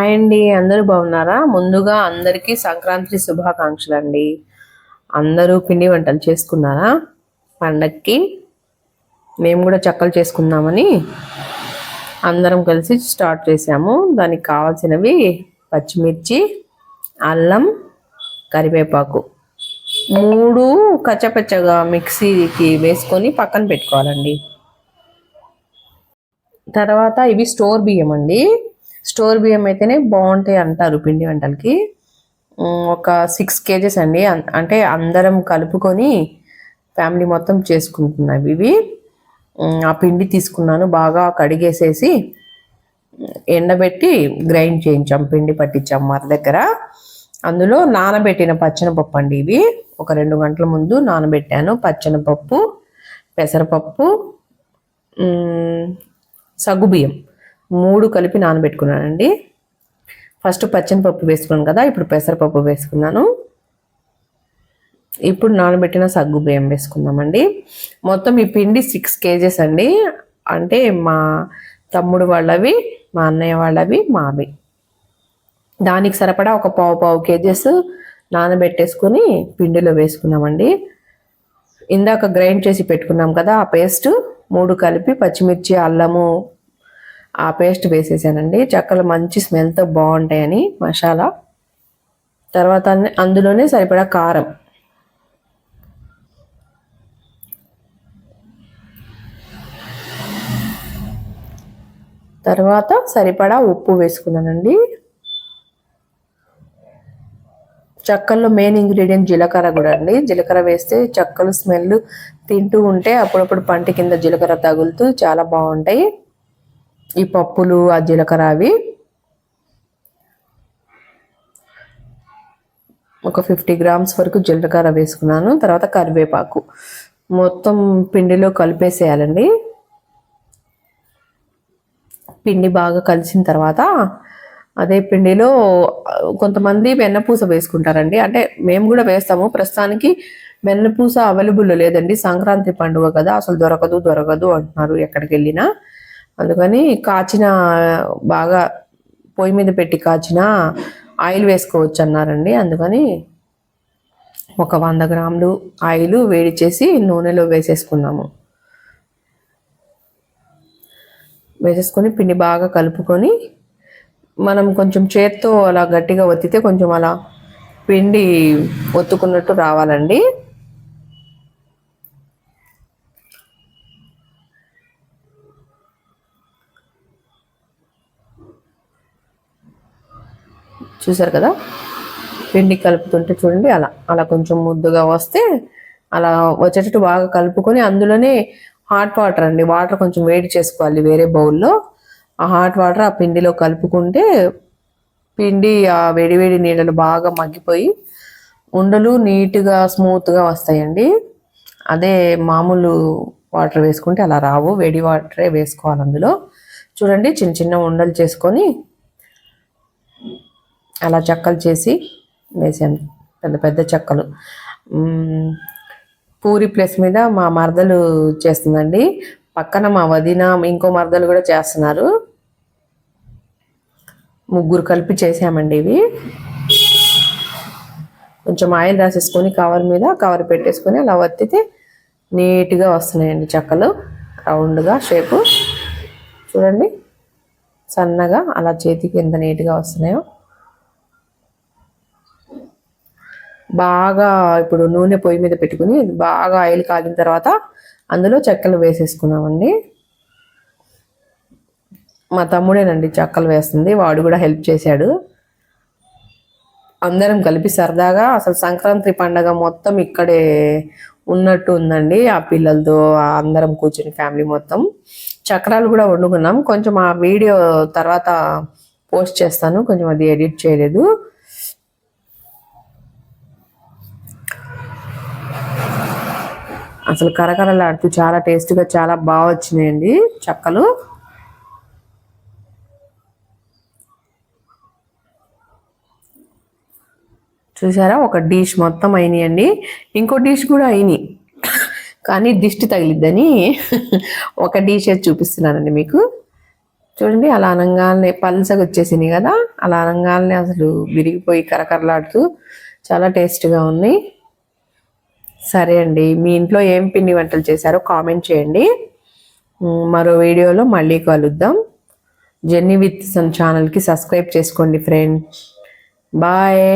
Hi అండి అందరూ బాగున్నారా? ముందుగా అందరికీ సంక్రాంతి శుభాకాంక్షలు అండి అందరూ పిండి వంటలు చేసుకున్నారా? పండక్కి మేము కూడా చక్కలు చేసుకుందామని అందరం కలిసి స్టార్ట్ చేసాము దానికి కావాల్సినవి పచ్చిమిర్చి అల్లం కరివేపాకు. మూడు కచ్చపచ్చగా మిక్సీకి వేసుకొని పక్కన పెట్టుకోవాలండి. తర్వాత ఇవి స్టోర్ బియ్యం అండి స్టోర్ బియ్యం అయితేనే బాగుంటాయి అంటారు పిండి వంటలకి. ఒక సిక్స్ కేజెస్ అండి. అంటే అందరం కలుపుకొని ఫ్యామిలీ మొత్తం చేసుకుంటున్నాం ఇవి. ఆ పిండి తీసుకున్నాను. బాగా కడిగేసేసి ఎండబెట్టి గ్రైండ్ చేయించాం. పిండి పట్టించాం మర దగ్గర. అందులో నానబెట్టిన పచ్చనపప్పు అండి ఇవి. ఒక రెండు గంటల ముందు నానబెట్టాను. పచ్చనపప్పు పెసరపప్పు ఉమ్, సగ్గుబియ్యం. మూడు కలిపి నానబెట్టుకున్నానండి. ఫస్ట్ పచ్చని పప్పు వేసుకున్నాను కదా ఇప్పుడు పెసరపప్పు వేసుకున్నాను. ఇప్పుడు నానబెట్టిన సగ్గు బియ్యం వేసుకుందామండి. మొత్తం ఈ పిండి సిక్స్ కేజెస్ అండి. అంటే మా తమ్ముడు వాళ్ళవి మా అన్నయ్య వాళ్ళవి మావి. దానికి సరిపడా ఒక పావు పావు కేజెస్ నానబెట్టేసుకొని పిండిలో వేసుకున్నామండి ఇందాక గ్రైండ్ చేసి పెట్టుకున్నాం కదా ఆ పేస్ట్. మూడు కలిపి పచ్చిమిర్చి అల్లము ఆ పేస్ట్ వేసేసానండి. చక్కలు మంచి స్మెల్తో బాగుంటాయని మసాలా. తర్వాత అందులోనే సరిపడా కారం. తర్వాత సరిపడా ఉప్పు వేసుకున్నానండి. చక్కల్లో మెయిన్ ఇంగ్రీడియంట్ జీలకర్ర కూడా అండి. జీలకర్ర వేస్తే చక్కలు స్మెల్ తింటూ ఉంటే అప్పుడప్పుడు పంట కింద జీలకర్ర తగులుతూ చాలా బాగుంటాయి. ఈ పప్పులు ఆ జీలకర్ర అవి ఒక ఫిఫ్టీ గ్రామ్స్ వరకు జీలకర్ర వేసుకున్నాను. తర్వాత కరివేపాకు. మొత్తం పిండిలో కలిపేసేయాలండి. పిండి బాగా కలిసిన తర్వాత అదే పిండిలో కొంతమంది వెన్నపూస వేసుకుంటారండి. అంటే మేము కూడా వేస్తాము. ప్రస్తుతానికి వెన్నపూస అవైలబుల్ లేదండి. సంక్రాంతి పండుగ కదా. అసలు దొరకదు దొరకదు అంటున్నారు ఎక్కడికి వెళ్ళినా. అందుకని కాచిన బాగా పొయ్యి మీద పెట్టి కాచిన ఆయిల్ వేసుకోవచ్చు అన్నారండి అందుకని ఒక వంద గ్రాములు ఆయిల్ వేడి చేసి నూనెలో వేసేసుకున్నాము. వేసేసుకొని పిండి బాగా కలుపుకొని మనం కొంచెం చేత్తో అలా గట్టిగా ఒత్తితే కొంచెం అలా పిండి ఒత్తుకున్నట్టు రావాలండి. చూసారు కదా? పిండి కలుపుతుంటే చూడండి అలా అలా కొంచెం ముద్దుగా వస్తే అలా వచ్చేటట్టు బాగా కలుపుకొని అందులోనే హాట్ వాటర్ అండి. వాటర్ కొంచెం వేడి చేసుకోవాలి వేరే బౌల్లో. ఆ హాట్ వాటర్ ఆ పిండిలో కలుపుకుంటే పిండి ఆ వేడి వేడి నీళ్ళలో బాగా మగ్గిపోయి ఉండలు నీట్గా స్మూత్గా వస్తాయండి. అదే మామూలు వాటర్ వేసుకుంటే అలా రావు. వేడి వాటరే వేసుకోవాలి అందులో. చూడండి చిన్న చిన్న ఉండలు చేసుకొని అలా చెక్కలు చేసి వేసాను. పెద్ద పెద్ద చెక్కలు. పూరి ప్లేస్ మీద మా మరదలు చేస్తుందండి. పక్కన మా వదిన ఇంకో మరదలు కూడా చేస్తున్నారు. ముగ్గురు కలిపి చేసామండి ఇవి. కొంచెం ఆయిల్ రాసేసుకొని కవర్ మీద కవర్ పెట్టేసుకొని అలా వత్తితే నీట్గా వస్తున్నాయండి చెక్కలు. రౌండ్గా షేపు. చూడండి. సన్నగా అలా చేతికి ఎంత నీట్గా వస్తున్నాయో. బాగా ఇప్పుడు నూనె పొయ్యి మీద పెట్టుకుని బాగా ఆయిల్ కాగిన తర్వాత అందులో చెక్కలు వేసేసుకున్నామండి. మా తమ్ముడేనండి చెక్కలు వేస్తుంది వాడు కూడా హెల్ప్ చేశాడు. అందరం కలిపి సరదాగా అసలు సంక్రాంతి పండగ మొత్తం ఇక్కడే ఉన్నట్టు ఉందండి ఆ పిల్లలతో అందరం కూర్చుని ఫ్యామిలీ మొత్తం. చక్రాలు కూడా వండుకున్నాం కొంచెం ఆ వీడియో తర్వాత పోస్ట్ చేస్తాను కొంచెం అది ఎడిట్ చేయలేదు. అసలు కరకరలాడుతూ చాలా టేస్ట్గా చాలా బాగా వచ్చినాయండి చెక్కలు. చూసారా? ఒక డిష్ మొత్తం అయినాయండి. ఇంకో డిష్ కూడా అయినాయి. కానీ దిష్టి తగిలిద్దని ఒక డిష్ చూపిస్తున్నానండి మీకు. చూడండి అలా అనగానే పల్సగా వచ్చేసింది కదా అలా అనగానే అసలు విరిగిపోయి కరకరలాడుతూ చాలా టేస్ట్గా ఉన్నాయి. సరే అండి. మీ ఇంట్లో ఏం పిండి వంటలు చేశారో కామెంట్ చేయండి. మరో వీడియోలో మళ్ళీ కలుద్దాం. జెన్నీ విత్ సన్ ఛానల్కి సబ్స్క్రైబ్ చేసుకోండి ఫ్రెండ్. బాయ్.